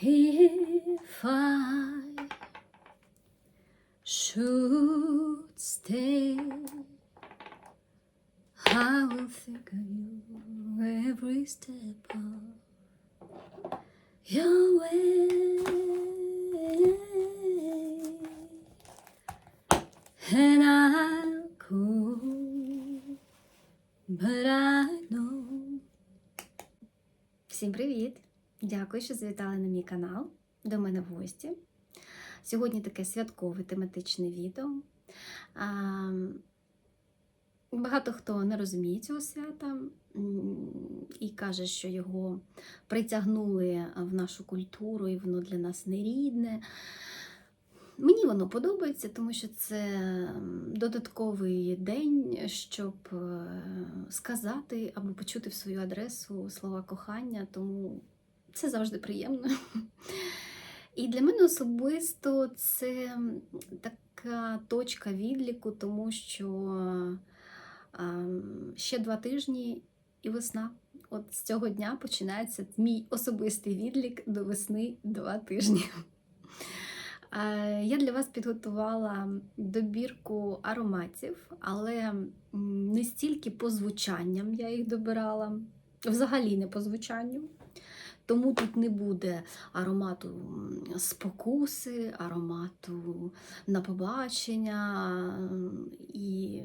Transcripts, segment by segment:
If I should stay, I will think of you every step of your way. And I'll go, but I know. Всім привіт! Дякую, що завітали на мій канал до мене в гості. Сьогодні таке святкове тематичне відео. Багато хто не розуміє цього свята і каже, що його притягнули в нашу культуру, і воно для нас не рідне. Мені воно подобається, тому що це додатковий день, щоб е, сказати або почути в свою адресу слова кохання, тому це завжди приємно. І для мене особисто це така точка відліку, тому що ще два тижні і весна. От з цього дня починається мій особистий відлік до весни два тижні. Я для вас підготувала добірку ароматів, але не стільки по звучанням я їх добирала, взагалі не по звучанню. Тому тут не буде аромату спокуси, аромату на побачення і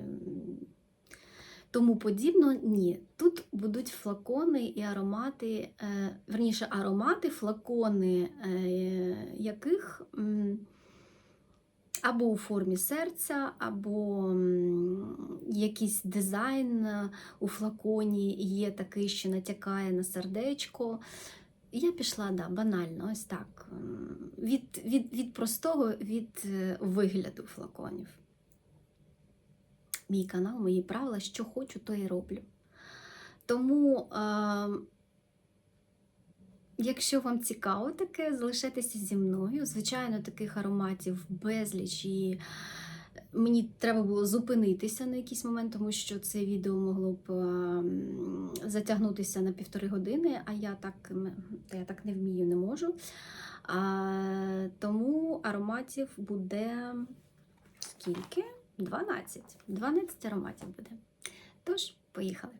тому подібно. Ні. Тут будуть флакони і аромати, е, верніше аромати, флакони е, яких або у формі серця, або якийсь дизайн у флаконі є такий, що натякає на сердечко. Я пішла да, банально, ось так. Від, від, від простого від е, вигляду флаконів. Мій канал, мої правила, що хочу, то і роблю. Тому, е, якщо вам цікаво таке, залишайтеся зі мною. Звичайно, таких ароматів безліч і мені треба було зупинитися на якийсь момент, тому що це відео могло б ем, затягнутися на півтори години, а я так, я так не вмію, не можу. А, тому ароматів буде скільки? 12. 12 ароматів буде. Тож, поїхали.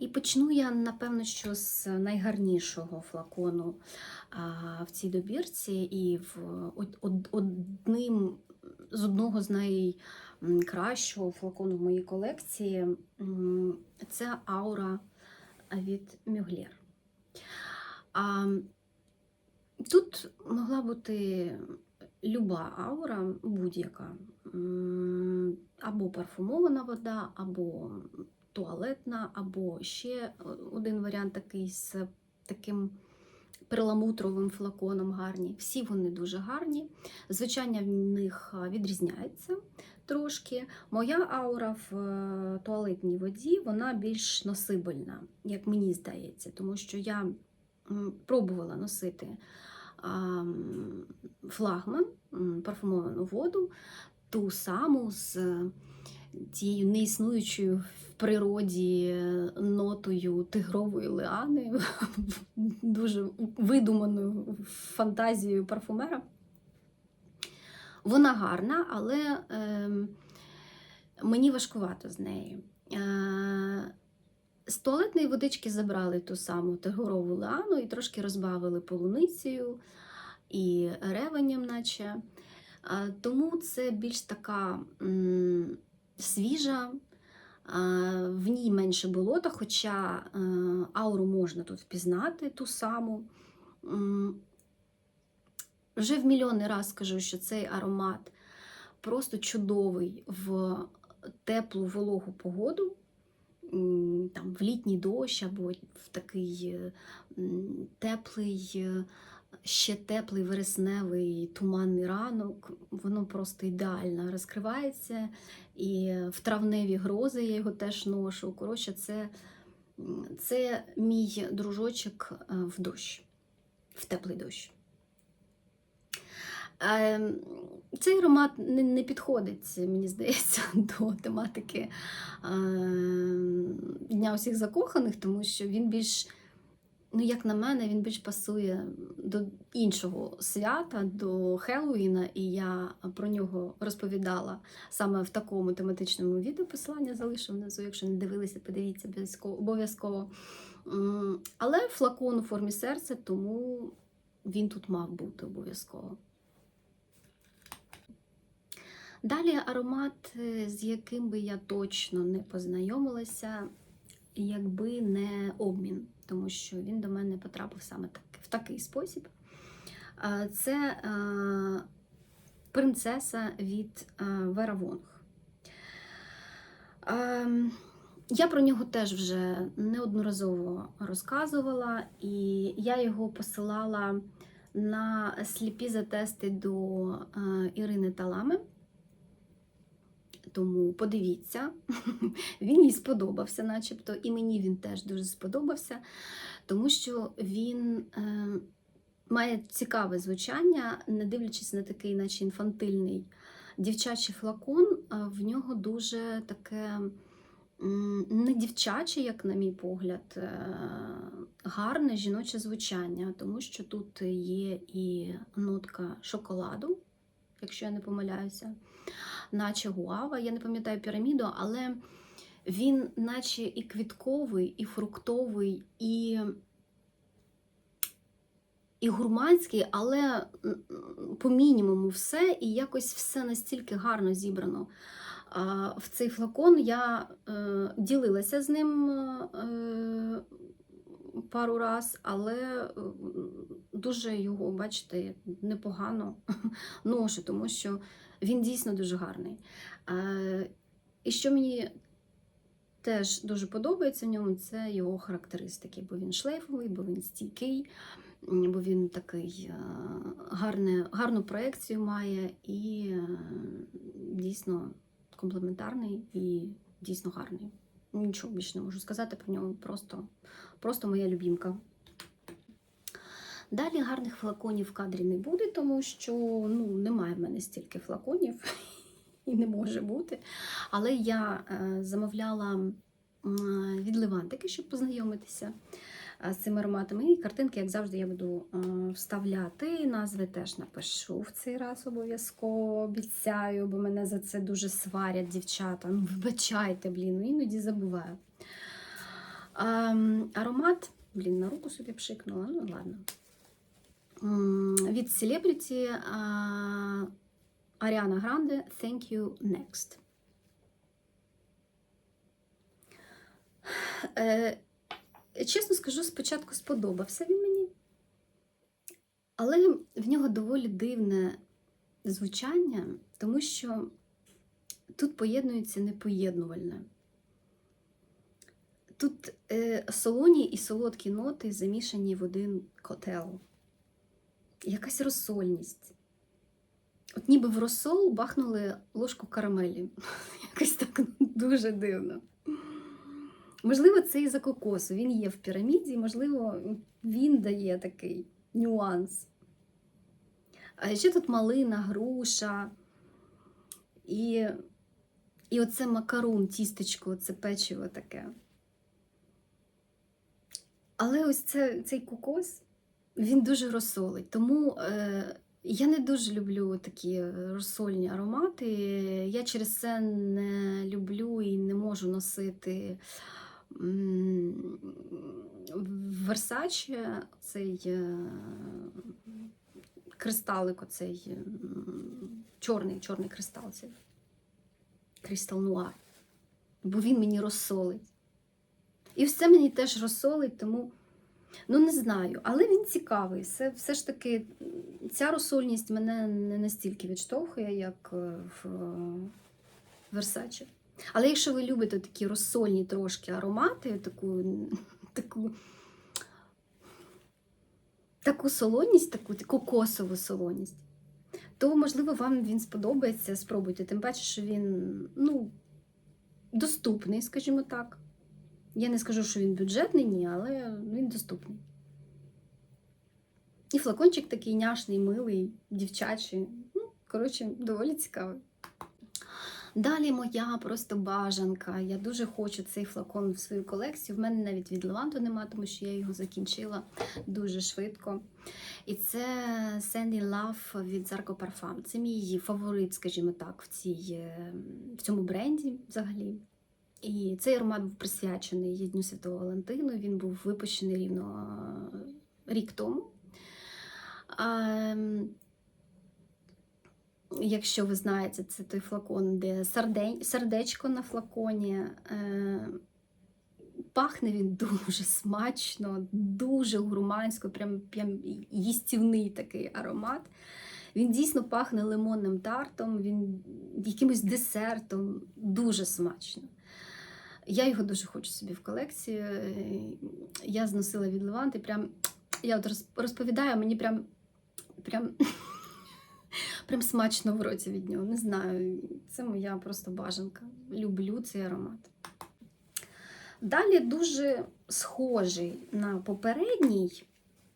І почну я, напевно, що з найгарнішого флакону а, в цій добірці, і в од- од- одним з одного з найкращого флакону в моїй колекції це аура від Мюглєр. Тут могла бути люба аура, будь-яка. Або парфумована вода, або туалетна, або ще один варіант такий з таким перламутровим флаконом гарні. Всі вони дуже гарні. Звичання в них відрізняється трошки. Моя аура в е, туалетній воді вона більш носибельна, як мені здається, тому що я пробувала носити флагман, парфумовану воду, ту саму з тією неіснуючою в природі нотою тигрової лиани, дуже видуманою фантазією парфумера. Вона гарна, але е, мені важкувато з нею. Е, з туалетної водички забрали ту саму тигрову лиану і трошки розбавили полуницею і ревенем, наче. Тому це більш така свіжа, в ній менше болота, хоча е, ауру можна тут впізнати ту саму. Вже в мільйонний раз скажу, що цей аромат просто чудовий в теплу вологу погоду, там, в літній дощ або в такий е, теплий, е, ще теплий вересневий туманний ранок. Воно просто ідеально розкривається. І в травневі грози я його теж ношу. Коротше, це, це мій дружочок е, в дощ, в теплий дощ. Е, Цей аромат не, підходить, мені здається, до тематики е, Дня усіх закоханих, тому що він більш ну, як на мене, він більш пасує до іншого свята, до Хеллоуіна, і я про нього розповідала саме в такому тематичному відео. Посилання залишу внизу. Якщо не дивилися, подивіться обов'язково-. Але флакон у формі серця, тому він тут мав бути обов'язково. Далі аромат, е, з яким би я точно не познайомилася, якби не обмін, тому що він до мене потрапив саме так, в такий спосіб. Це принцеса від Вера Вонг. Ем, Я про нього теж вже неодноразово розказувала, і я його посилала на сліпі затести до е, Ірини Талами. Тому подивіться, він їй сподобався, начебто, і мені він теж дуже сподобався, тому що він е, має цікаве звучання, не дивлячись на такий, наче інфантильний дівчачий флакон, в нього дуже таке не дівчаче, як на мій погляд, е, гарне жіноче звучання, тому що тут є і нотка шоколаду, якщо я не помиляюся наче гуава. Я не пам'ятаю піраміду, але він, наче і квітковий, і фруктовий, і, і гурманський, але по мінімуму все, і якось все настільки гарно зібрано. В цей флакон я е, ділилася з ним е, пару раз, але дуже його, бачите, непогано ношу, тому що він дійсно дуже гарний. І що мені теж дуже подобається в ньому, це його характеристики, бо він шлейфовий, бо він стійкий, бо він такий е, гарне, гарну проекцію має і е, дійсно комплементарний і дійсно гарний. Нічого більше не можу сказати про нього, просто, просто моя любімка. Далі гарних флаконів в кадрі не буде, тому що ну, немає в мене стільки флаконів і не може бути. Але я е, замовляла від Левантики, щоб познайомитися е, з цими ароматами. І картинки, як завжди, я буду е, вставляти. Назви теж напишу в цей раз обов'язково обіцяю, бо мене за це дуже сварять дівчата. Ну, вибачайте, блін, ну іноді забуваю. Ем, аромат, блін, на руку собі пшикнула, ну ладно. Від а, Аріана Гранде Thank You Next. Е, чесно скажу, спочатку сподобався він мені, але в нього доволі дивне звучання, тому що тут поєднується непоєднувальне. Тут е, солоні і солодкі ноти замішані в один котел якась розсольність. От ніби в розсол бахнули ложку карамелі. Якось так дуже дивно. Можливо, це і за кокосу. Він є в піраміді, можливо, він дає такий нюанс. А ще тут малина, груша. І, і оце макарун, тістечко, це печиво таке. Але ось це, цей кокос, він дуже розсолить. Тому е, я не дуже люблю такі розсольні аромати. Я через це не люблю і не можу носити м, в Versace цей е, кристалик, оцей м, чорний, чорний кристал, цей крістал нуар. Бо він мені розсолить. І все мені теж розсолить, тому. Ну, не знаю, але він цікавий. Все, все ж таки, ця розсольність мене не настільки відштовхує, як е, в Версачі. Але якщо ви любите такі розсольні трошки аромати, таку, таку, таку солоність, таку кокосову солоність, то, можливо, вам він сподобається. Спробуйте. Тим паче, що він ну, доступний, скажімо так. Я не скажу, що він бюджетний, ні, але він доступний. І флакончик такий няшний, милий, дівчачий. Ну, коротше, доволі цікавий. Далі моя просто бажанка. Я дуже хочу цей флакон в свою колекцію. В мене навіть від Леванту нема, тому що я його закінчила дуже швидко. І це Sandy Love від Zarco Parfum. Це мій фаворит, скажімо так, в, цій, е, в цьому бренді взагалі. І цей аромат був присвячений Дню Святого Валентину. Він був випущений рівно е, рік тому. Ем, Якщо ви знаєте, це той флакон, де сердечко на флаконі. Е, Пахне він дуже смачно, дуже гурмансько, прям, прям їстівний такий аромат. Він дійсно пахне лимонним тартом, він якимось десертом, дуже смачно. Я його дуже хочу собі в колекцію. Я зносила від Леванти. Прям, я от розповідаю, мені прям, прям, прям смачно в роті від нього. Не знаю, це моя просто бажанка. Люблю цей аромат. Далі дуже схожий на попередній,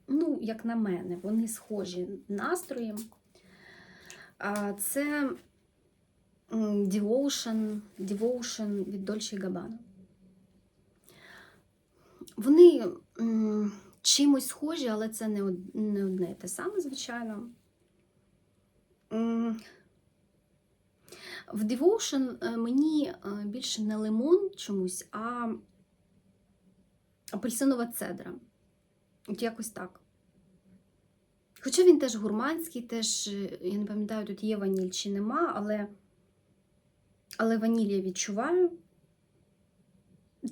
ну, як на мене, вони схожі настроєм. Це Devotion, Devotion від Dolce Gabbana. Вони чимось схожі, але це не не одне те саме, звичайно. В Devotion е, мені е, більше не лимон чомусь, а апельсинова цедра. От якось так. Хоча він теж гурманський, теж, е, я не пам'ятаю, тут є ваніль чи нема, але, але ваніль я відчуваю.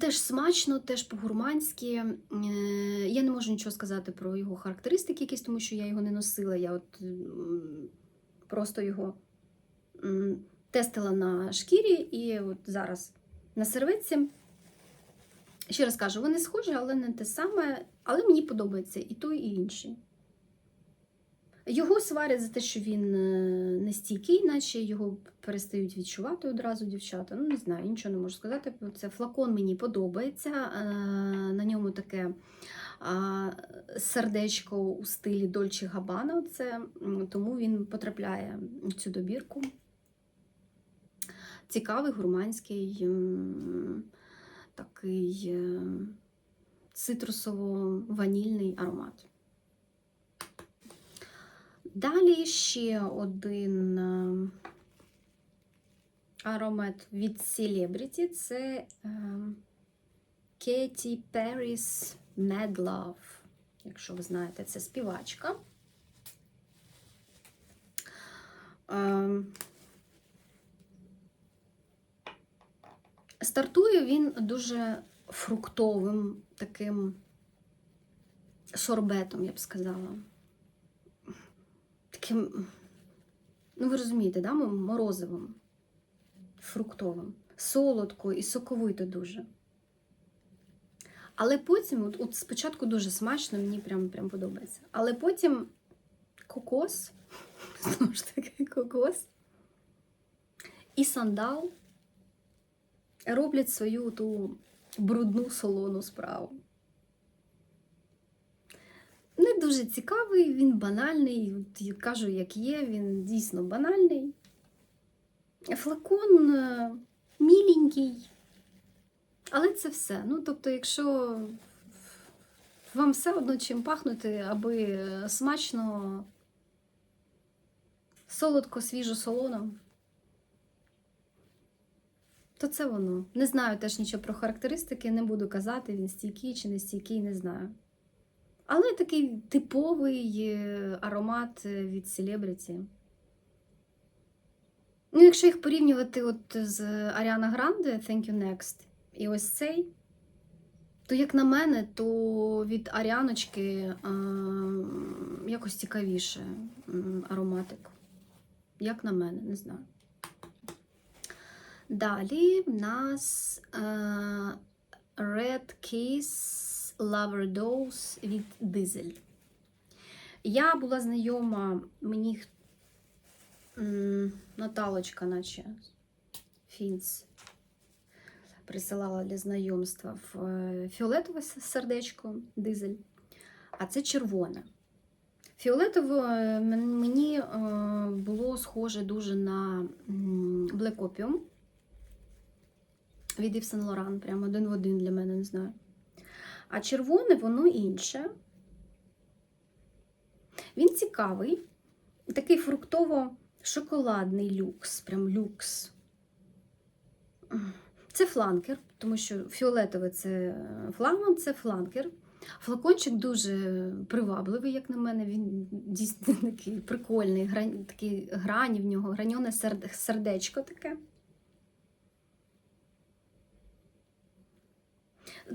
Теж смачно, теж по-гурманськи. Е, Я не можу нічого сказати про його характеристики якісь, тому що я його не носила. Я от просто його тестила на шкірі і от зараз на серветці. Ще раз кажу, вони схожі, але не те саме. Але мені подобається і той, і інший. Його сварять за те, що він е, не стійкий, наче його перестають відчувати одразу дівчата. Ну, не знаю, нічого не можу сказати. Це флакон мені подобається. е, На ньому таке сердечко у стилі Дольче Габана. Це, тому він потрапляє в цю добірку. Цікавий, гурманський, такий е, цитрусово-ванільний аромат. Далі ще один е, аромат від Celebrity це Кеті Перріс Mad Love. Якщо ви знаєте, це співачка. Е, Стартує він дуже фруктовим таким сорбетом, я б сказала таким, ну ви розумієте, да? морозивим, фруктовим, солодко і соковито дуже. Але потім, от, от спочатку дуже смачно, мені прям, прям подобається. Але потім кокос, знову ж таки, кокос і сандал роблять свою ту брудну солону справу. Не дуже цікавий, він банальний. Кажу, як є, він дійсно банальний. Флакон е, міленький. Але це все. Ну, тобто, якщо вам все одно чим пахнути, аби смачно, солодко, свіжо, солоно, то це воно. Не знаю теж нічого про характеристики, не буду казати, він стійкий чи не стійкий, не знаю. Але такий типовий е, аромат е, від Celebrity. Ну, якщо їх порівнювати от з Ariana Grande Thank You Next і ось цей, то, як на мене, то від Аріаночки е, якось цікавіше ароматик. Як на мене, не знаю. Далі в нас е, Red Kiss Lover Dose від Дизель. Я була знайома, мені м, Наталочка, наче Фінц, присилала для знайомства в е, фіолетове сердечко дизель, а це червоне. Фіолетове е, мені е, було схоже дуже на Black Opium. від Yves Saint Laurent, прямо один в один для мене, не знаю. А червоне, воно інше. Він цікавий, такий фруктово-шоколадний люкс, прям люкс. Це фланкер, тому що фіолетове це флагман, це фланкер. Флакончик дуже привабливий, як на мене. Він дійсно такий прикольний, грань, такі грані в нього, граньоне сердечко таке.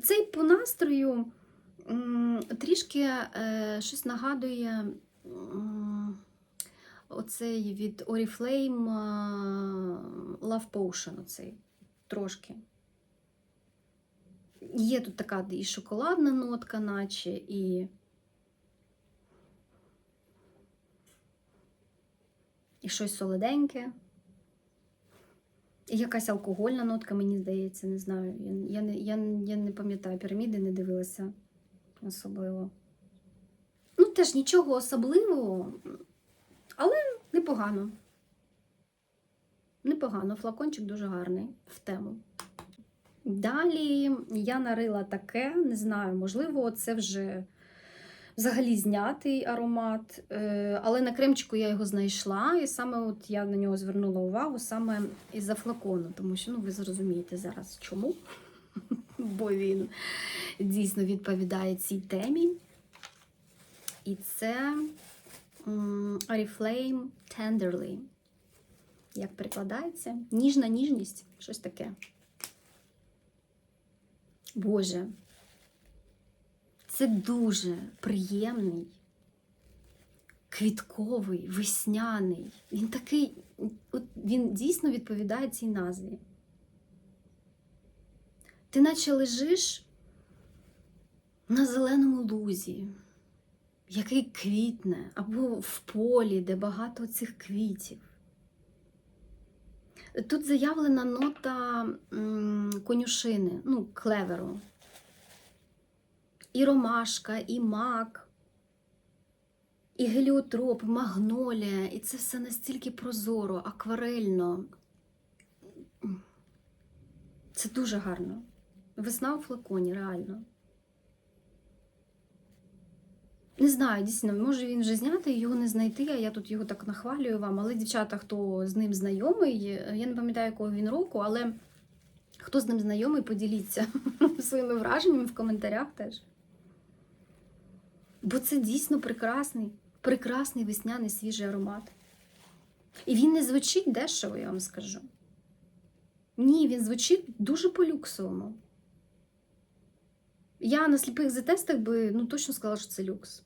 Цей по настрою трішки е, щось нагадує оцей від Oriflame Love Potion. Оцей, трошки. Є тут така і шоколадна нотка, наче, і. І щось солоденьке. І якась алкогольна нотка, мені здається, не знаю. Я, я, я, я не пам'ятаю, піраміди не дивилася особливо. Ну, теж нічого особливого, але непогано. Непогано, флакончик дуже гарний в тему. Далі я нарила таке, не знаю, можливо, це вже взагалі знятий аромат, е, але на кремчику я його знайшла, і саме от я на нього звернула увагу саме із-за флакону, тому що ну, ви зрозумієте зараз чому. Бо він дійсно відповідає цій темі. І це Oriflame Tenderly. Як перекладається? Ніжна ніжність, щось таке. Боже, це дуже приємний, квітковий, весняний. Він такий, от він дійсно відповідає цій назві. Ти наче лежиш на зеленому лузі, який квітне, або в полі, де багато цих квітів. Тут заявлена нота конюшини, ну, клеверу. І ромашка, і мак, і геліотроп, магнолія. І це все настільки прозоро, акварельно. Це дуже гарно. Весна у флаконі, реально. Не знаю, дійсно, може він вже знятий, його не знайти, а я тут його так нахвалюю вам. Але дівчата, хто з ним знайомий, я не пам'ятаю, якого він року, але хто з ним знайомий, поділіться своїми враженнями в коментарях теж. Бо це дійсно прекрасний, прекрасний весняний свіжий аромат. І він не звучить дешево, я вам скажу. Ні, він звучить дуже по-люксовому. Я на сліпих затестах би ну, точно сказала, що це люкс.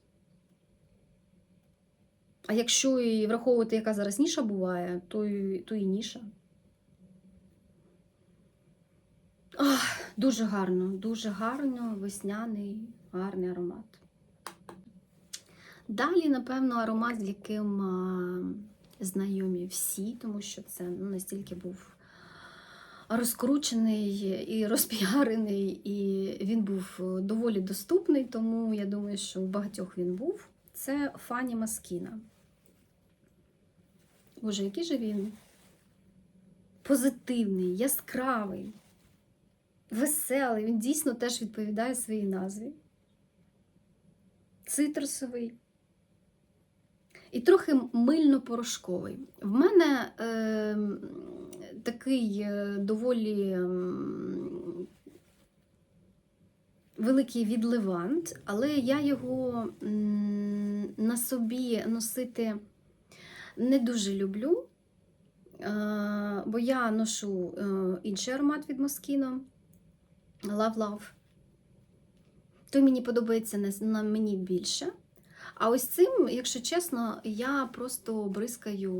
А якщо і враховувати, яка зараз ніша буває, то і, то і ніша. Ах, дуже гарно, дуже гарно, весняний, гарний аромат. Далі, напевно, аромат, з яким знайомі всі, тому що це ну, настільки був розкручений і розпіарений, і він був доволі доступний, тому я думаю, що у багатьох він був. Це Фані Маскіна. Боже, який же він позитивний, яскравий, веселий. Він дійсно теж відповідає своїй назві. Цитрусовий. І трохи мильно-порошковий. В мене е, такий е, доволі великий відливант, але я його на собі носити не дуже люблю, е, бо я ношу е, інший аромат від Moschino Love Love. Той мені подобається на мені більше. А ось цим, якщо чесно, я просто бризкаю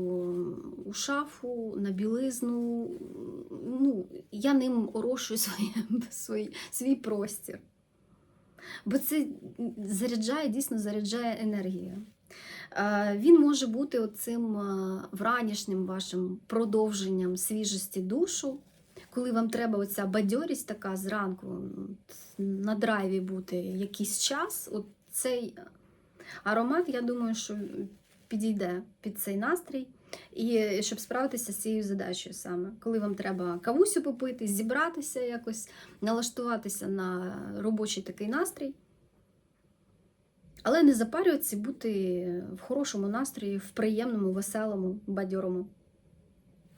у шафу, на білизну. Ну, я ним орошую своє, свій, свій простір. Бо це заряджає, дійсно заряджає енергію. Е, Він може бути оцим е, вранішнім вашим продовженням свіжості душу, коли вам треба оця бадьорість така зранку на драйві бути якийсь час. От цей Аромат, я думаю, що підійде під цей настрій. І щоб справитися з цією задачею саме, коли вам треба кавусю попити, зібратися якось, налаштуватися на робочий такий настрій. Але не запарюватися, бути в хорошому настрої, в приємному, веселому, бадьорому.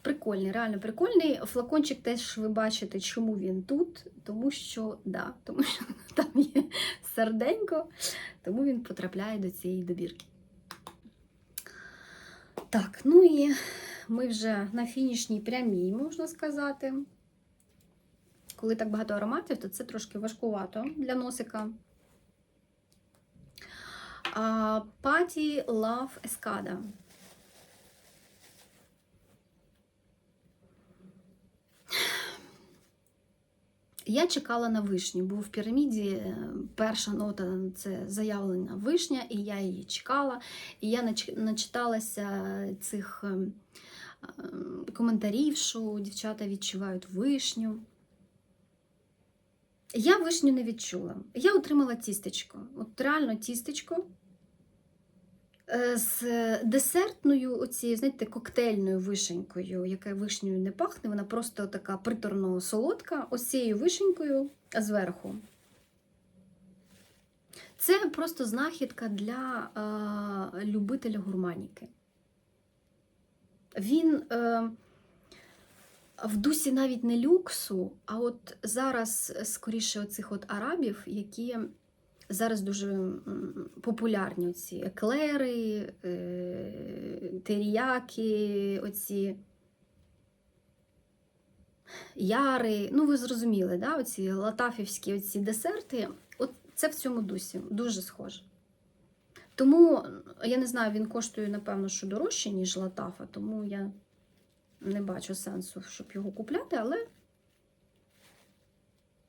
Прикольний, реально прикольний. Флакончик теж ви бачите, чому він тут. Тому що, да, тому що там є серденько, тому він потрапляє до цієї добірки. Так, ну і ми вже на фінішній прямій, можна сказати. Коли так багато ароматів, то це трошки важкувато для носика. Паті Love Escada. Я чекала на вишню, бо в піраміді е, перша нота це заявлена вишня, і я її чекала. І я начиталася цих ем, ем, коментарів, що дівчата відчувають вишню. Я вишню не відчула. Я отримала тістечко. От реально тістечко з десертною, оцією, знаєте, коктейльною вишенькою, яка вишнею не пахне, вона просто така приторно солодка, ось цією вишенькою зверху. Це просто знахідка для е, любителя гурманіки. Він е, в дусі навіть не люксу, а от зараз скоріше оцих от арабів, які зараз дуже популярні ці еклери, е, теріяки, оці яри. Ну, ви зрозуміли, да? оці латафівські оці десерти. От це в цьому дусі дуже схоже. Тому, я не знаю, він коштує, напевно, що дорожче, ніж латафа, тому я не бачу сенсу, щоб його купляти, але.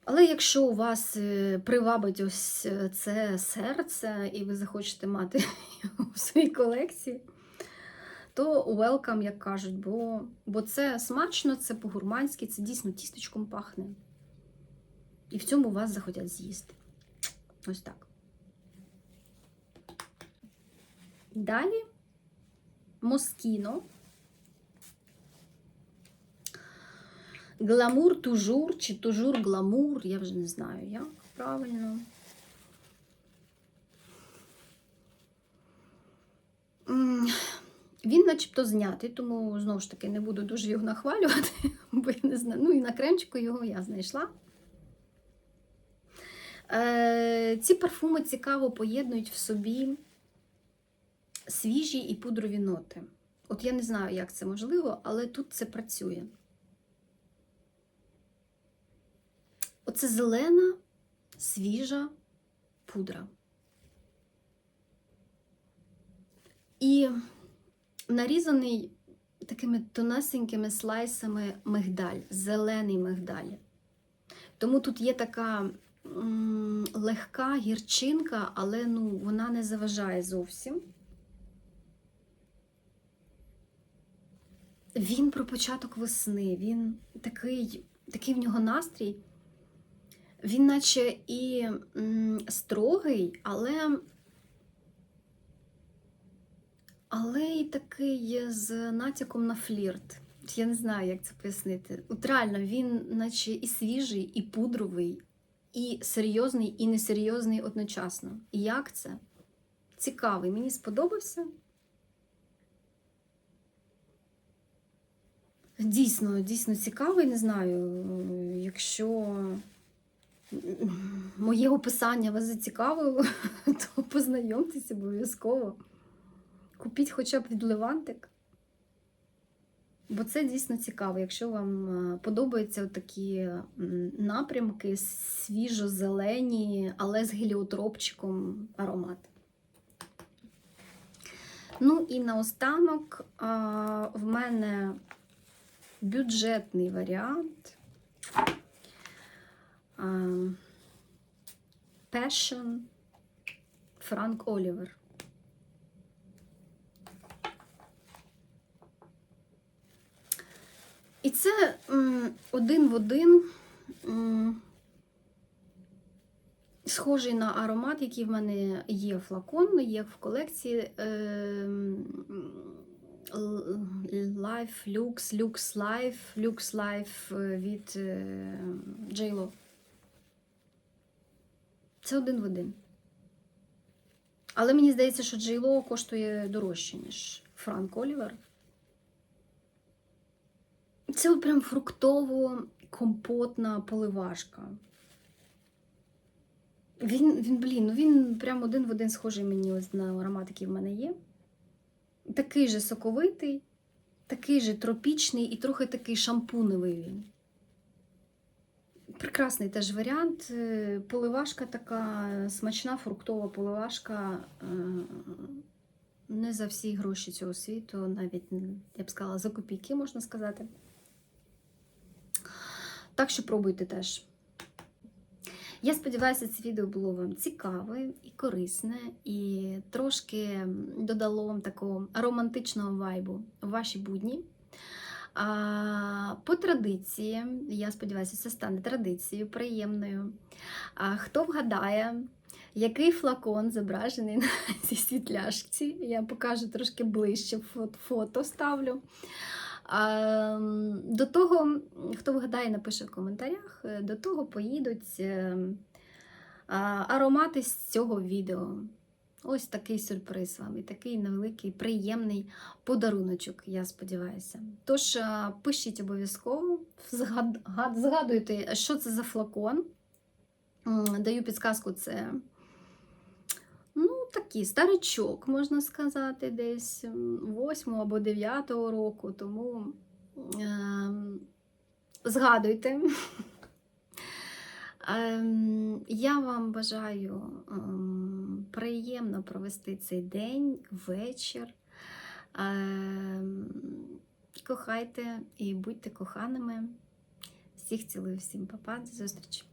Але якщо у вас е, привабить ось е, це серце, і ви захочете мати його в своїй колекції, то welcome, як кажуть, бо, бо це смачно, це по-гурманськи, це дійсно тістечком пахне. І в цьому вас захотять з'їсти. Ось так. Далі Москіно. Гламур тужур чи тужур гламур, я вже не знаю, як правильно. Він начебто знятий, тому знову ж таки не буду дуже його нахвалювати, бо я не знаю. Ну і на кремчику його я знайшла. Е, ці парфуми цікаво поєднують в собі свіжі і пудрові ноти. От я не знаю, як це можливо, але тут це працює. Оце зелена, свіжа пудра. І нарізаний такими тонесенькими слайсами мигдаль, зелений мигдаль. Тому тут є така м, легка гірчинка, але ну, вона не заважає зовсім. Він про початок весни, він такий, такий в нього настрій. Він наче і строгий, але, але і такий з натяком на флірт. Я не знаю, як це пояснити. От реально, він наче і свіжий, і пудровий, і серйозний, і несерйозний одночасно. І як це? Цікавий, мені сподобався. Дійсно, дійсно цікавий, не знаю, якщо моє описання вас зацікавило, то познайомтеся обов'язково. Купіть хоча б від Левантик. Бо це дійсно цікаво, якщо вам е, подобаються такі напрямки, свіжо-зелені, але з геліотропчиком аромат. Ну і наостанок в мене бюджетний варіант. Passion Франк Олівер. І це один в один схожий на аромат, який в мене є флакон, є в колекції. Е, Life, Lux, Lux Life, Lux Life е, від е, J.Lo. Це один в один. Але мені здається, що J.Lo коштує дорожче, ніж Франк Олівер. Це прям фруктово-компотна поливашка. Він, він, блін, ну він прям один в один схожий мені ось на аромат, який в мене є. Такий же соковитий, такий же тропічний і трохи такий шампуневий він. Прекрасний теж варіант. Е, Поливашка така смачна, фруктова поливашка. е, Не за всі гроші цього світу, навіть, я б сказала, за копійки, можна сказати. Так що пробуйте теж. Я сподіваюся, це відео було вам цікаве і корисне, і трошки додало вам такого романтичного вайбу у ваші будні. По традиції, я сподіваюся, це стане традицією приємною. Хто вгадає, який флакон зображений на цій світляшці, я покажу трошки ближче фото, ставлю. До того, хто вгадає, напише в коментарях, до того поїдуть е, а, аромати з цього відео. Ось такий сюрприз вам і такий невеликий, приємний подаруночок, я сподіваюся. Тож пишіть обов'язково, згад- згадуйте, що це за флакон. Даю підсказку, це ну, такий старичок, можна сказати, десь 8 або 9 року. Тому ем, згадуйте. Ем, Я вам бажаю ем, приємно провести цей день, вечір. Ем, Кохайте і будьте коханими. Всіх цілую, всім па-па, до зустрічі!